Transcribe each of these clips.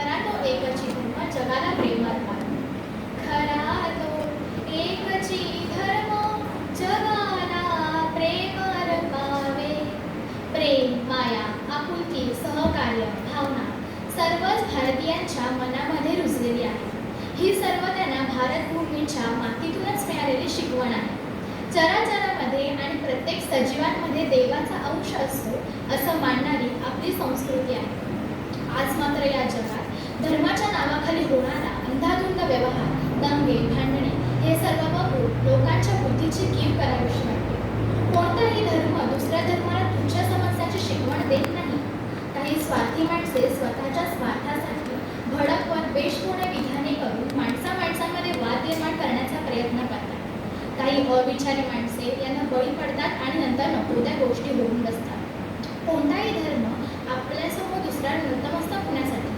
खरा तो एकची धर्म जगाला प्रेम अर्पावे खरा तो एकची धर्म जगाला प्रेम अर्पावे. प्रेम माया आपुलकी सहकार्य भावना सर्वच भारतीयांच्या मनामध्ये रुजलेली आहे. ही सर्व त्यांना भारतभूमीच्या मातीतूनच मिळालेली शिकवण आहे. चराचरामध्ये आणि प्रत्येक सजीवांमध्ये देवाचा अंश असतो असं मानणारी आपली संस्कृती आहे. आज मात्र या जगात धर्माच्या नावाखाली होणारा अंधाधुंद व्यवहार दंगे भांडणे हे सर्व बघून लोकांच्या बुद्धीची कीव करावीशी वाटते. कोणताही धर्म दुसऱ्या धर्माला तुमच्या समस्याची शिकवण देत नाही. काही स्वार्थी माणसे स्वतःच्या स्वार्थासाठी भडक व द्वेषपूर्ण विधाने करून माणसा माणसांमध्ये वाद निर्माण करण्याचा प्रयत्न करतात. काही अविचारी माणसे यांना बळी पडतात आणि नंतर नको त्या गोष्टी होऊन बसतात कोणताही धर्म आपल्यासमोर दुसऱ्या नतमस्तक होण्यासाठी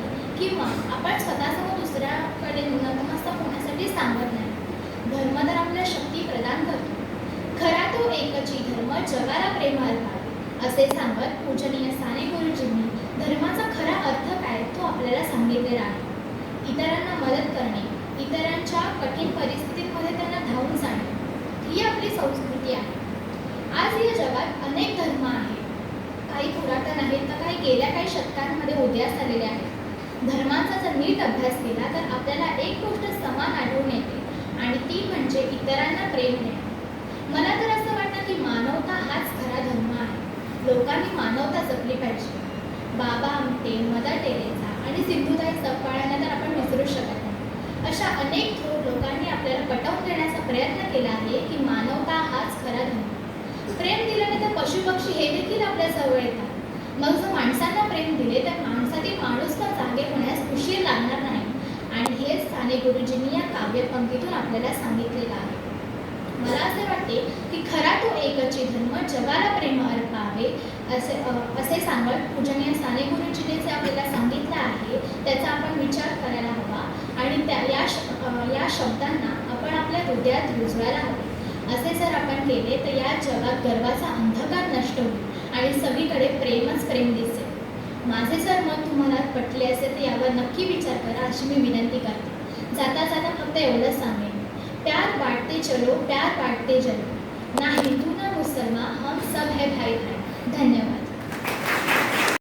किंवा आपण स्वतःसमोर दुसऱ्याकडे नतमस्तक होण्यासाठी सांगत नाही. धर्म तर आपल्या शक्ती प्रदान करतो. खरा तो एकची धर्म जगाला प्रेम असे सांगत पूजनीय साने गुरुजींनी धर्माचा खरा अर्थ काय तो आपल्याला सांगितलेला आहे. इतरांना मदत करणे इतरांच्या कठीण परिस्थितीमध्ये त्यांना धावून जाणे ही आपली संस्कृती आहे. आज या जगात अनेक धर्म आहेत. काही पुरातन आहेत तर काही गेल्या काही शतकांमध्ये उदयास आलेले आहेत. धर्माचा जर नीट अभ्यास केला तर आपल्याला एक गोष्ट समान आढळून येते आणि ती म्हणजे इतरांना प्रेम देणे. मला तर असं वाटतं की मानवता हाच खरा धर्म आहे. लोकांनी मानवता जपली पाहिजे. बाबा आमटे मदर टेरेसा आणि सिंधुताई सपकाळांना तर आपण विसरू शकत नाही. अशा अनेक थोर लोकांनी आपल्याला पटवून देण्याचा प्रयत्न केला आहे की मानवता हाच खरा धर्म प्रेम दिल्याने तर पशुपक्षी हे देखील आपल्या जवळ येतात. मग जर माणसांना प्रेम दिले तर माणूस उशीर लागणार नाही. आणि हेच साने गुरुजींनी या काव्यपंक्तीतून आपल्याला सांगितलेलं आहे. मला असे वाटते की खरा तो एकचे धर्म जगाला प्रेम अर्पावे असे असे सांगत पूजनीय साने गुरुजीने जे आपल्याला सांगितलं आहे त्याचा आपण विचार करायला हवा. आणि त्या या श या शब्दांना आपण आपल्या हृदयात रुजवायला हवे. असे जर आपण केले तर या जगात गर्वाचा अंधकार नष्ट होईल आणि सगळीकडे प्रेमच प्रेम दिसेल. माझे मत तुम्हाला पटले असेल तर यावर नक्की विचार करा अशी मी विनंती करते. जाता जाता फक्त एवढंच सांगेन. प्यार बांटते चलो प्यार बांटते चलो ना हिंदू ना मुसलमान हम सब है भाई भाई धन्यवाद.